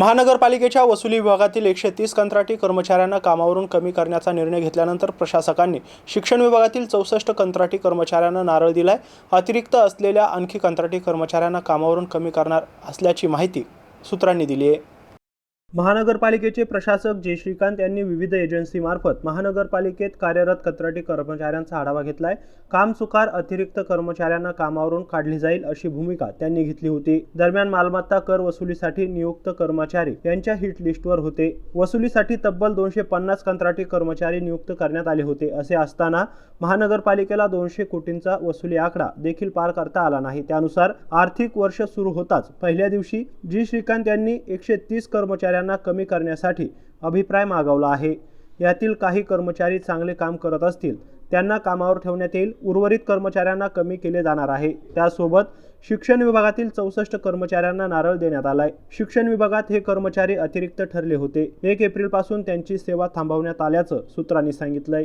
महानगरपालिकेच्या वसुली विभागातील एकशे तीस कंत्राटी कर्मचाऱ्यांना कामावरून कमी करण्याचा निर्णय घेतल्यानंतर प्रशासकांनी शिक्षण विभागातील चौसष्ट कंत्राटी कर्मचाऱ्यांना नारळ दिलाय. अतिरिक्त असलेल्या आणखी कंत्राटी कर्मचाऱ्यांना कामावरून कमी करणार असल्याची माहिती सूत्रांनी दिली आहे. महानगरपालिकेचे प्रशासक जे. श्रीकांत यांनी विविध एजन्सीमार्फत महानगरपालिकेत कार्यरत कंत्राटी कर्मचाऱ्यांचा आढावा घेतलाय. कामचुकार अतिरिक्त कर्मचाऱ्यांना कामावरून काढली जाईल अशी भूमिका त्यांनी घेतली होती. दरम्यान मालमत्ता कर वसुलीसाठी नियुक्त कर्मचारी यांच्या हिट लिस्टवर होते. वसुलीसाठी तब्बल दोनशे पन्नास कंत्राटी कर्मचारी नियुक्त करण्यात आले होते असे असताना महानगरपालिकेला दोनशे कोटींचा वसुली आकडा देखील पार करता आला नाही. त्यानुसार आर्थिक वर्ष सुरू होताच पहिल्या दिवशी जी. श्रीकांत यांनी एकशे तीस कर्मचाऱ्यांना कमी करण्यासाठी अभिप्राय मागवला आहे. यातील काही कर्मचारी चांगले काम करत असतील त्यांना कामावर ठेवण्यात येईल उर्वरित कर्मचाऱ्यांना कमी केले जाणार आहे. त्यासोबत शिक्षण विभागातील चौसष्ट कर्मचाऱ्यांना नारळ देण्यात आलाय. शिक्षण विभागात हे कर्मचारी अतिरिक्त ठरले होते. एक एप्रिलपासून त्यांची सेवा थांबवण्यात आल्याचं सूत्रांनी सांगितलंय.